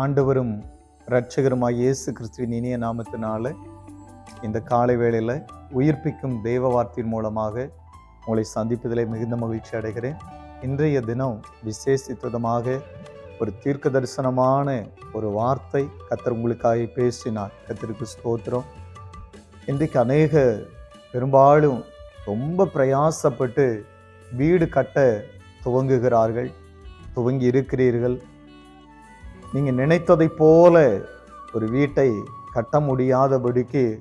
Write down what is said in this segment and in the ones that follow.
ஆண்டவரும் இரட்சகருமாய் இயேசு கிறிஸ்துவின் இனிய நாமத்தினால இந்த காலை வேளையில் உயிர்ப்பிக்கும் தெய்வ வார்த்தையின் மூலமாக உங்களை சந்திப்பதிலே மிகுந்த மகிழ்ச்சி அடைகிறேன். இன்றைய தினம் விசேஷித்ததமாக ஒரு தீர்க்க தரிசனமான ஒரு வார்த்தை கத்தர் உங்களுக்காக பேசினார். கத்திற்கு ஸ்தோத்திரம். இன்றைக்கு அநேக பெரும்பாலும் ரொம்ப பிரயாசப்பட்டு வீடு கட்ட துவங்குகிறார்கள். துவங்கி இருக்கிறீர்கள். நீங்கள் நினைத்ததைப் போல ஒரு வீட்டை கட்ட முடியாதபடிக்கு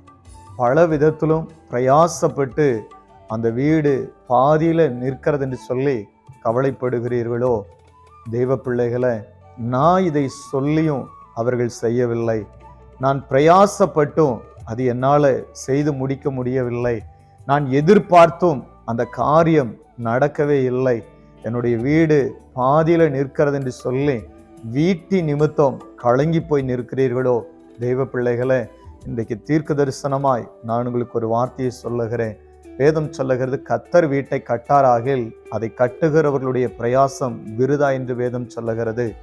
பல விதத்திலும் பிரயாசப்பட்டு அந்த வீடு பாதியில் நிற்கிறது என்று சொல்லி கவலைப்படுகிறீர்களோ? தெய்வ பிள்ளைகளை நான் இதை சொல்லியும் அவர்கள் செய்யவில்லை. நான் பிரயாசப்பட்டும் அது என்னால் செய்து முடிக்க முடியவில்லை. நான் எதிர்பார்த்தும் அந்த காரியம் நடக்கவே இல்லை. என்னுடைய வீடு பாதியில் நிற்கிறது என்று சொல்லி வீட்டி நிமித்தம் கலங்கி போய் நிற்கிறீர்களோ? தெய்வ பிள்ளைகளே இன்றைக்கு தீர்க்க தரிசனமாய் நான் உங்களுக்கு ஒரு வார்த்தையை சொல்லுகிறேன். வேதம் சொல்லுகிறது கத்தர் வீட்டை கட்டாராகில் அதை கட்டுகிறவர்களுடைய பிரயாசம் விருதா என்று வேதம் சொல்லுகிறது.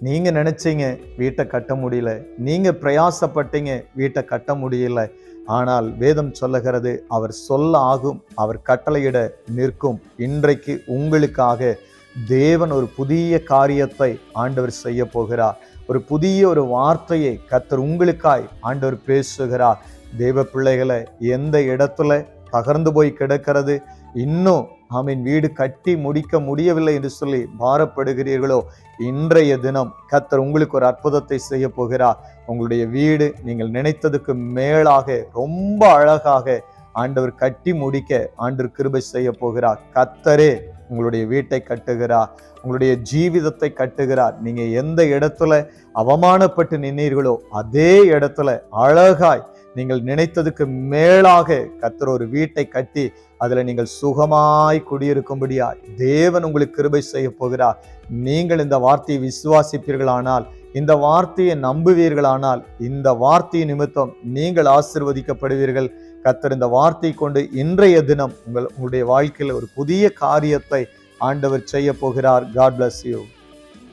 நீங்க நினைச்சீங்க வீட்டை கட்ட முடியல. நீங்க பிரயாசப்பட்டீங்க வீட்டை கட்ட முடியல. ஆனால் வேதம் சொல்லுகிறது அவர் சொல்ல ஆகும் அவர் கட்டளையிட நிற்கும். இன்றைக்கு உங்களுக்காக தேவன் ஒரு புதிய காரியத்தை ஆண்டவர் செய்ய போகிறார் ஒரு புதிய ஒரு வார்த்தையை கத்தர் உங்களுக்காய் ஆண்டவர் பேசுகிறார். தேவ பிள்ளைகளை எந்த இடத்துல தகர்ந்து போய் கிடக்கிறது? இன்னும் ஆமீன் வீடு கட்டி முடிக்க முடியவில்லை என்று சொல்லி பாரப்படுகிறீர்களோ? இன்றைய தினம் கத்தர் உங்களுக்கு ஒரு அற்புதத்தை செய்ய போகிறார் உங்களுடைய வீடு நீங்கள் நினைத்ததுக்கு மேலாக ரொம்ப அழகாக ஆண்டவர் கட்டி முடிக்க ஆண்டவர் கிருபை செய்ய போகிறார் கத்தரே உங்களுடைய வீட்டை கட்டுகிறார் உங்களுடைய ஜீவிதத்தை கட்டுகிறார். நீங்கள் எந்த இடத்துல அவமானப்பட்டு நின்னீர்களோ அதே இடத்துல அழகாய் நீங்கள் நினைத்ததுக்கு மேலாக கத்தர் ஒரு வீட்டை கட்டி அதில் நீங்கள் சுகமாய் குடியிருக்கும்படியா தேவன் உங்களுக்கு கிருபை செய்ய போகிறார். நீங்கள் இந்த வார்த்தையை விசுவாசிப்பீர்களானால் இந்த வார்த்தையை நம்புவீர்களானால் இந்த வார்த்தை நிமித்தம் நீங்கள் ஆசிர்வதிக்கப்படுவீர்கள். கத்தர் இந்த வார்த்தை கொண்டு இன்றைய தினம் உங்கள் உங்களுடைய வாழ்க்கையில் ஒரு புதிய காரியத்தை ஆண்டவர் செய்ய போகிறார். God bless you